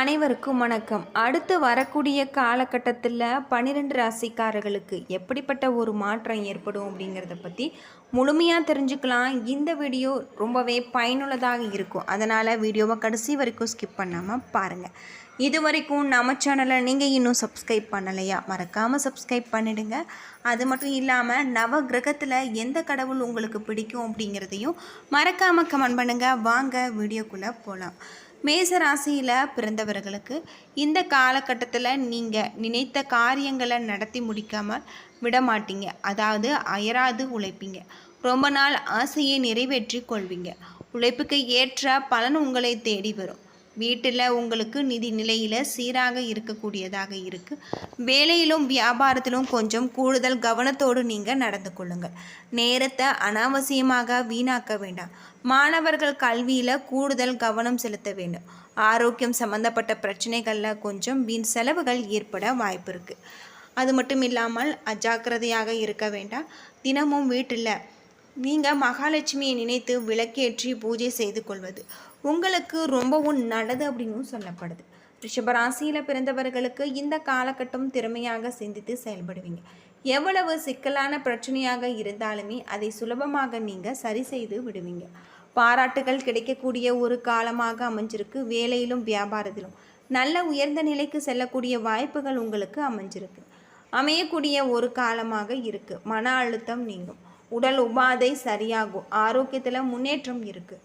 அனைவருக்கும் வணக்கம். அடுத்து வரக்கூடிய காலகட்டத்தில் பன்னிரெண்டு ராசிக்காரர்களுக்கு எப்படிப்பட்ட ஒரு மாற்றம் ஏற்படும் அப்படிங்கிறத பற்றி முழுமையாக தெரிஞ்சுக்கலாம். இந்த வீடியோ ரொம்பவே பயனுள்ளதாக இருக்கும். அதனால் வீடியோவை கடைசி வரைக்கும் ஸ்கிப் பண்ணாமல் பாருங்கள் இது வரைக்கும் நம்ம சேனலை நீங்கள் இன்னும் சப்ஸ்கிரைப் பண்ணலையா மறக்காமல் சப்ஸ்கிரைப் பண்ணிடுங்க. அது மட்டும் இல்லாமல் நவ கிரகத்தில் எந்த கடவுள் உங்களுக்கு பிடிக்கும் அப்படிங்கிறதையும் மறக்காமல் கமெண்ட் பண்ணுங்கள் வாங்க வீடியோக்குள்ளே போகலாம் மேச ராசியில் பிறந்தவர்களுக்கு இந்த காலகட்டத்தில் நீங்கள் நினைத்த காரியங்களை நடத்தி முடிக்காமல் விட மாட்டீங்க அதாவது அயராது உழைப்பீங்க. ரொம்ப நாள் ஆசையை நிறைவேற்றி கொள்வீங்க. உழைப்புக்கு ஏற்ற பலன் உங்களை தேடி வரும். வீட்டில் உங்களுக்கு நிதி நிலையில் சீராக இருக்கக்கூடியதாக இருக்குது வேலையிலும் வியாபாரத்திலும் கொஞ்சம் கூடுதல் கவனத்தோடு நீங்கள் நடந்து கொள்ளுங்கள். நேரத்தை அனாவசியமாக வீணாக்க வேண்டாம். மாணவர்கள் கல்வியில் கூடுதல் கவனம் செலுத்த வேண்டும். ஆரோக்கியம் சம்பந்தப்பட்ட பிரச்சனைகளில் கொஞ்சம் வீண் செலவுகள் ஏற்பட வாய்ப்பு இருக்குது அது மட்டும் இல்லாமல் அஜாக்கிரதையாக இருக்க வேண்டாம். தினமும் வீட்டில் நீங்கள் மகாலட்சுமியை நினைத்து விளக்கேற்றி பூஜை செய்து கொள்வது. உங்களுக்கு ரொம்பவும் நல்லது அப்படின்னு சொல்லப்படுது. ரிஷபராசியில் பிறந்தவர்களுக்கு இந்த காலகட்டம் திறமையாக சிந்தித்து செயல்படுவீங்க. எவ்வளவு சிக்கலான பிரச்சனையாக இருந்தாலுமே அதை சுலபமாக நீங்கள் சரி செய்து விடுவீங்க. பாராட்டுகள் கிடைக்கக்கூடிய ஒரு காலமாக அமைஞ்சிருக்கு. வேலையிலும் வியாபாரத்திலும் நல்ல உயர்ந்த நிலைக்கு செல்லக்கூடிய வாய்ப்புகள் உங்களுக்கு அமைஞ்சிருக்கு. அமையக்கூடிய ஒரு காலமாக இருக்குது மன அழுத்தம் நீங்கும். உடல் உபாதை சரியாகும். ஆரோக்கியத்தில் முன்னேற்றம் இருக்குது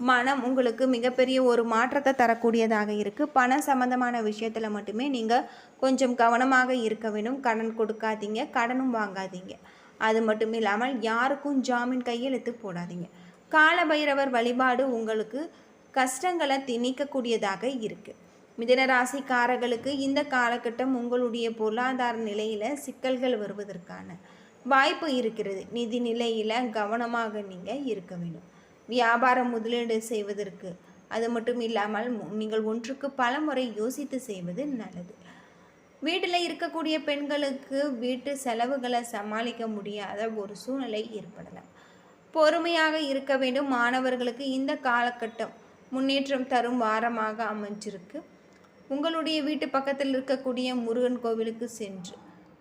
மனம் உங்களுக்கு மிகப்பெரிய ஒரு மாற்றத்தை தரக்கூடியதாக இருக்குது பண சம்பந்தமான விஷயத்தில் மட்டுமே நீங்கள் கொஞ்சம் கவனமாக இருக்க வேண்டும் கடன் கொடுக்காதீங்க கடனும் வாங்காதீங்க. அது மட்டும் இல்லாமல் யாருக்கும் ஜாமீன் கையெழுத்து போடாதீங்க. கால பைரவர் வழிபாடு உங்களுக்கு கஷ்டங்களை திணிக்கக்கூடியதாக இருக்குது மிதனராசிக்காரர்களுக்கு இந்த காலகட்டம் உங்களுடைய பொருளாதார நிலையில் சிக்கல்கள் வருவதற்கான வாய்ப்பு இருக்கிறது. நிதி நிலையில் கவனமாக நீங்கள் இருக்க வேண்டும் வியாபாரம் முதலீடு செய்வதற்கு. அது மட்டும் இல்லாமல் நீங்கள் ஒன்றுக்கு பல முறை யோசித்து செய்வது நல்லது. வீட்டில் இருக்கக்கூடிய பெண்களுக்கு வீட்டு செலவுகளை சமாளிக்க முடியாத ஒரு சூழ்நிலை ஏற்படலாம். பொறுமையாக இருக்க வேண்டும். மாணவர்களுக்கு இந்த காலகட்டம் முன்னேற்றம் தரும் வாரமாக அமைஞ்சிருக்கு. உங்களுடைய வீட்டு பக்கத்தில் இருக்கக்கூடிய முருகன் கோவிலுக்கு சென்று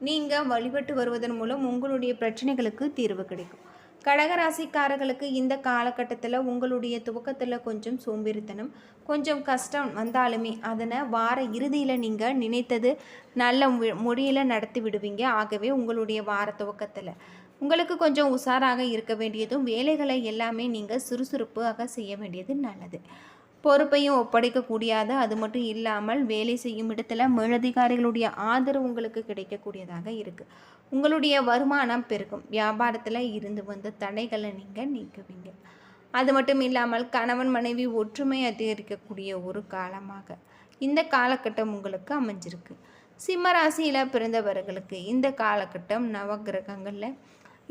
நீங்கள் வழிபட்டு வருவதன் மூலம் உங்களுடைய பிரச்சனைகளுக்கு தீர்வு கிடைக்கும். கடகராசிக்காரர்களுக்கு இந்த காலகட்டத்தில் உங்களுடைய துவக்கத்தில் கொஞ்சம் சோம்பேறித்தனம் கொஞ்சம் கஷ்டம் வந்தாலுமே அதனை வார இறுதியில் நீங்கள் நினைத்தது நல்ல மொழியில் நடத்தி விடுவீங்க. ஆகவே உங்களுடைய வார துவக்கத்தில் உங்களுக்கு கொஞ்சம் உஷாராக இருக்க வேண்டியதும் வேலைகளை எல்லாமே நீங்கள் சுறுசுறுப்பாக செய்ய வேண்டியது நல்லது. பொறுப்பையும் ஒப்படைக்கக்கூடியது அது மட்டும் இல்லாமல் வேலை செய்யும் இடத்துல மேலதிகாரிகளுடைய ஆதரவு உங்களுக்கு கிடைக்கக்கூடியதாக இருக்குது உங்களுடைய வருமானம் பெருகும். வியாபாரத்தில் இருந்து வந்த தடைகளை நீங்கள் நீக்குவீங்க. அது மட்டும் இல்லாமல் கணவன் மனைவி ஒற்றுமை அதிகரிக்கக்கூடிய ஒரு காலமாக இந்த காலகட்டம் உங்களுக்கு அமைஞ்சிருக்கு. சிம்ம ராசியில் பிறந்தவர்களுக்கு இந்த காலகட்டம் நவகிரகங்களில்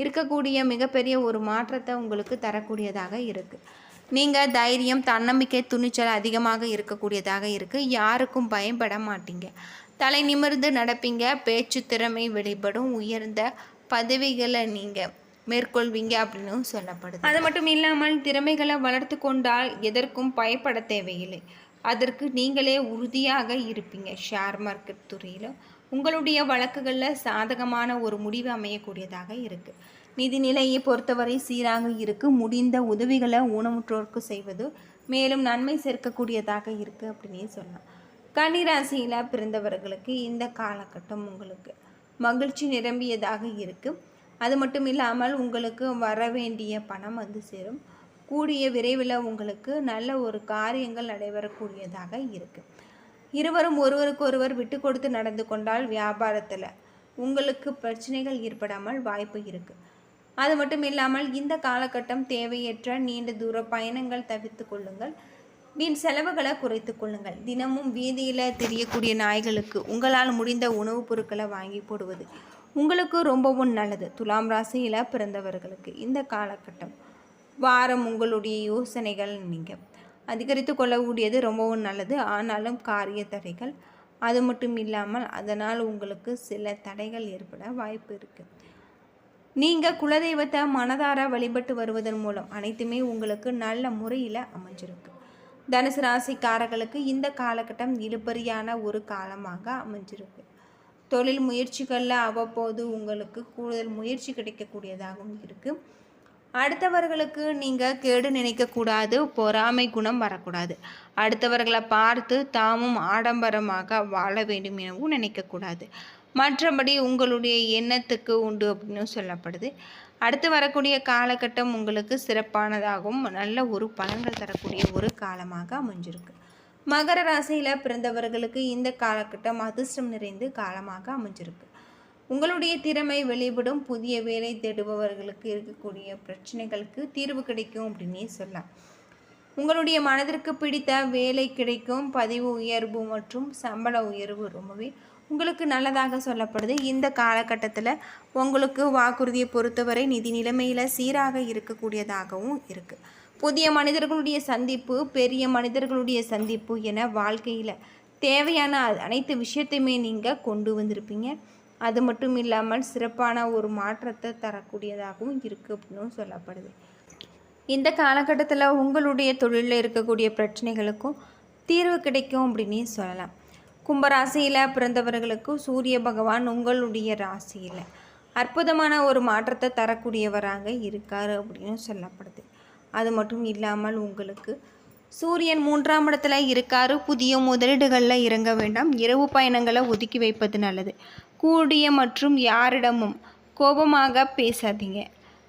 இருக்கக்கூடிய மிகப்பெரிய ஒரு மாற்றத்தை உங்களுக்கு தரக்கூடியதாக இருக்குது நீங்கள் தைரியம் தன்னம்பிக்கை துணிச்சல் அதிகமாக இருக்கக்கூடியதாக இருக்குது யாருக்கும் பயப்பட மாட்டீங்க. தலை நிமிர்ந்து நடப்பீங்க. பேச்சு திறமை வெளிப்படும். உயர்ந்த பதவிகளை நீங்கள் மேற்கொள்வீங்க அப்படின்னு சொல்லப்படுது. அது மட்டும் இல்லாமல் திறமைகளை வளர்த்து கொண்டால் எதற்கும் பயப்பட தேவையில்லை. அதற்கு நீங்களே உறுதியாக இருப்பீங்க. ஷேர் மார்க்கெட் துறையில் உங்களுடைய வழக்குகளில் சாதகமான ஒரு முடிவு அமையக்கூடியதாக இருக்குது நிதிநிலையை பொறுத்தவரை சீராக இருக்கு. முடிந்த உதவிகளை ஊனமுற்றோருக்கு செய்வது மேலும் நன்மை சேர்க்கக்கூடியதாக இருக்குது அப்படின்னே சொல்லலாம். கன்னிராசியில் பிறந்தவர்களுக்கு இந்த காலகட்டம் உங்களுக்கு மகிழ்ச்சி நிரம்பியதாக இருக்குது அது மட்டும் இல்லாமல் உங்களுக்கு வர வேண்டிய பணம் வந்து சேரும். கூடிய விரைவில் உங்களுக்கு நல்ல ஒரு காரியங்கள் நடைபெறக்கூடியதாக இருக்குது இருவரும் ஒருவருக்கொருவர் விட்டு கொடுத்து நடந்து கொண்டால் வியாபாரத்தில் உங்களுக்கு பிரச்சனைகள் ஏற்படாமல் வாய்ப்பு இருக்குது அது மட்டும் இல்லாமல் இந்த காலகட்டம் தேவையற்ற நீண்ட தூர பயணங்கள் தவிர்த்து கொள்ளுங்கள். வீண் செலவுகளை குறைத்து கொள்ளுங்கள். தினமும் வீதியில் தெரியக்கூடிய நாய்களுக்கு உங்களால் முடிந்த உணவுப் பொருட்களை வாங்கி போடுவது உங்களுக்கு ரொம்பவும் நல்லது. துலாம் ராசியில் பிறந்தவர்களுக்கு இந்த காலகட்டம் வாரம் உங்களுடைய யோசனைகள் நீங்கள் அதிகரித்து கொள்ளக்கூடியது ரொம்பவும் நல்லது. ஆனாலும் காரிய தடைகள். அது மட்டும் இல்லாமல் அதனால் உங்களுக்கு சில தடைகள் ஏற்பட வாய்ப்பு இருக்குது நீங்கள் குலதெய்வத்தை மனதார வழிபட்டு வருவதன் மூலம் அனைத்துமே உங்களுக்கு நல்ல முறையில் அமைஞ்சிருக்கு. தனுசு ராசிக்காரர்களுக்கு இந்த காலகட்டம் இழுபறியான ஒரு காலமாக அமைஞ்சிருக்கு. தொழில் முயற்சிகளில் அவ்வப்போது உங்களுக்கு கூடுதல் முயற்சி கிடைக்கக்கூடியதாகவும் இருக்குது அடுத்தவர்களுக்கு நீங்கள் கேடு நினைக்கக்கூடாது பொறாமை குணம் வரக்கூடாது. அடுத்தவர்களை பார்த்து தாமும் ஆடம்பரமாக வாழ வேண்டும் எனவும் நினைக்கக்கூடாது. மற்றபடி உங்களுடைய எண்ணத்துக்கு உண்டு அப்படின்னு சொல்லப்படுது. அடுத்து வரக்கூடிய காலகட்டம் உங்களுக்கு சிறப்பானதாகவும் நல்ல ஒரு பலன்கள் தரக்கூடிய ஒரு காலமாக அமைஞ்சிருக்கு. மகர ராசியில் பிறந்தவர்களுக்கு இந்த காலகட்டம் அதிர்ஷ்டம் நிறைந்து காலமாக அமைஞ்சிருக்கு. உங்களுடைய திறமை வெளிப்படும் புதிய வேலை தேடுபவர்களுக்கு இருக்கக்கூடிய பிரச்சனைகளுக்கு தீர்வு கிடைக்கும் அப்படின்னே சொல்லலாம். உங்களுடைய மனதிற்கு பிடித்த வேலை கிடைக்கும் பதிவு உயர்வு மற்றும் சம்பள உயர்வு ரொம்பவே உங்களுக்கு நல்லதாக சொல்லப்படுது. இந்த காலகட்டத்தில் உங்களுக்கு வாக்குறுதியை பொறுத்தவரை நிதி நிலைமையில் சீராக இருக்கக்கூடியதாகவும் இருக்குது புதிய மனிதர்களுடைய சந்திப்பு பெரிய மனிதர்களுடைய சந்திப்பு என வாழ்க்கையில் தேவையான அனைத்து விஷயத்தையுமே நீங்கள் கொண்டு வந்திருப்பீங்க. அது மட்டும் இல்லாமல் சிறப்பான ஒரு மாற்றத்தை தரக்கூடியதாகவும் இருக்குது அப்படின்னு சொல்லப்படுது. இந்த காலகட்டத்தில் உங்களுடைய தொழிலில் இருக்கக்கூடிய பிரச்சனைகளுக்கும் தீர்வு கிடைக்கும் அப்படின்னே சொல்லலாம். கும்பராசியில் பிறந்தவர்களுக்கு சூரிய பகவான் உங்களுடைய ராசியில். அற்புதமான ஒரு மாற்றத்தை தரக்கூடியவராக இருக்கார் அப்படின்னு சொல்லப்படுது. அது மட்டும் இல்லாமல் உங்களுக்கு சூரியன் மூன்றாம் இடத்துல இருக்காரு. புதிய முதலீடுகளில் இறங்க வேண்டாம். இரவு பயணங்களை ஒதுக்கி வைப்பது நல்லது. கூடிய மற்றும் யாரிடமும் கோபமாக பேசாதீங்க.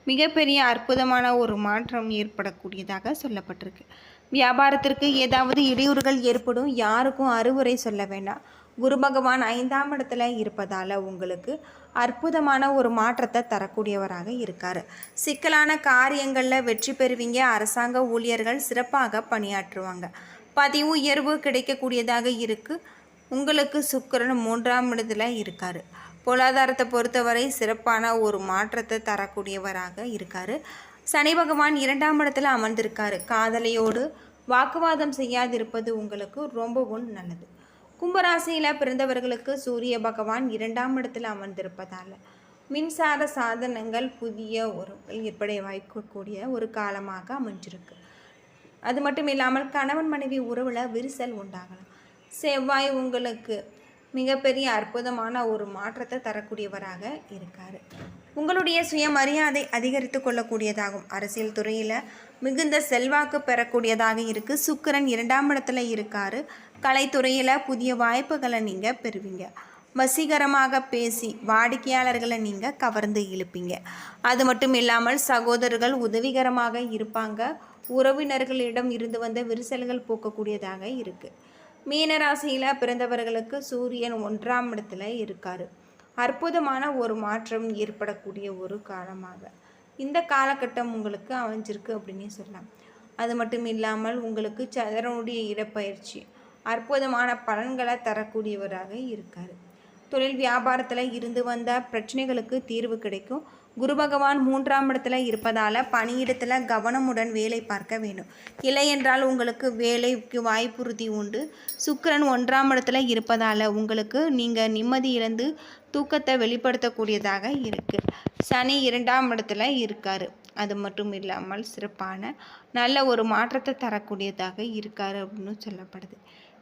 மிகப்பெரிய அற்புதமான ஒரு மாற்றம் ஏற்படக்கூடியதாக சொல்லப்பட்டிருக்கு. வியாபாரத்திற்கு ஏதாவது இடையூறுகள் ஏற்படும் யாருக்கும் அறிவுரை சொல்ல வேண்டாம். குரு பகவான் ஐந்தாம் இடத்துல இருப்பதால் உங்களுக்கு அற்புதமான ஒரு மாற்றத்தை தரக்கூடியவராக இருக்கார். சிக்கலான காரியங்களில் வெற்றி பெறுவீங்க. அரசாங்க ஊழியர்கள் சிறப்பாக பணியாற்றுவாங்க. பதிவு உயர்வு கிடைக்கக்கூடியதாக இருக்குது உங்களுக்கு சுக்கரன் மூன்றாம் இடத்துல இருக்கார். பொருளாதாரத்தை பொறுத்தவரை சிறப்பான ஒரு மாற்றத்தை தரக்கூடியவராக இருக்கார். சனி பகவான் இரண்டாம் இடத்துல அமர்ந்திருக்காரு. காதலையோடு வாக்குவாதம் செய்யாதிருப்பது உங்களுக்கு ரொம்பவும் நல்லது. கும்பராசியில் பிறந்தவர்களுக்கு சூரிய பகவான் இரண்டாம் இடத்தில் அமர்ந்திருப்பதால் மின்சார சாதனங்கள் புதிய உறவுகள் ஏற்பட வாய்க்கக்கூடிய ஒரு காலமாக அமைஞ்சிருக்கு. அது மட்டும் இல்லாமல் கணவன் மனைவி உறவில் விரிசல் உண்டாகலாம். செவ்வாய் உங்களுக்கு மிகப்பெரிய அற்புதமான ஒரு மாற்றத்தை தரக்கூடியவராக இருக்கார். உங்களுடைய சுயமரியாதை அதிகரித்து கொள்ளக்கூடியதாகும். அரசியல் துறையில் மிகுந்த செல்வாக்கு பெறக்கூடியதாக இருக்குது சுக்கரன் இரண்டாம் இடத்துல இருக்கார். கலைத்துறையில் புதிய வாய்ப்புகளை நீங்கள் பெறுவீங்க. வசீகரமாக பேசி வாடிக்கையாளர்களை நீங்கள் கவர்ந்து இழுப்பீங்க. அது மட்டும் இல்லாமல் சகோதரர்கள் உதவிகரமாக இருப்பாங்க. உறவினர்களிடம் இருந்து வந்த விரிசல்கள் போக்கக்கூடியதாக இருக்குது மீனராசியில் பிறந்தவர்களுக்கு சூரியன் ஒன்றாம் இடத்துல இருக்கார். அற்புதமான ஒரு மாற்றம் ஏற்படக்கூடிய ஒரு காலமாக. இந்த காலகட்டம் உங்களுக்கு அமைஞ்சிருக்கு அப்படின்னே சொல்லலாம். அது மட்டும் இல்லாமல் உங்களுக்கு சந்திரனுடைய இடப்பயிற்சி அற்புதமான பலன்களை தரக்கூடியவராக இருக்கார். தொழில் வியாபாரத்தில் இருந்து வந்த பிரச்சனைகளுக்கு தீர்வு கிடைக்கும். குரு பகவான் மூன்றாம் இடத்துல இருப்பதால் பணியிடத்தில் கவனமுடன் வேலை பார்க்க வேண்டும். இல்லை என்றால் உங்களுக்கு வேலைக்கு வாய்ப்புறுதி உண்டு. சுக்கரன் ஒன்றாம் இடத்துல இருப்பதால் உங்களுக்கு நீங்கள் நிம்மதி இழந்து தூக்கத்தை வெளிப்படுத்தக்கூடியதாக இருக்குது சனி இரண்டாம் இடத்துல இருக்கார். அது மட்டும் இல்லாமல் சிறப்பான நல்ல ஒரு மாற்றத்தை தரக்கூடியதாக இருக்கார் அப்படின்னு சொல்லப்படுது.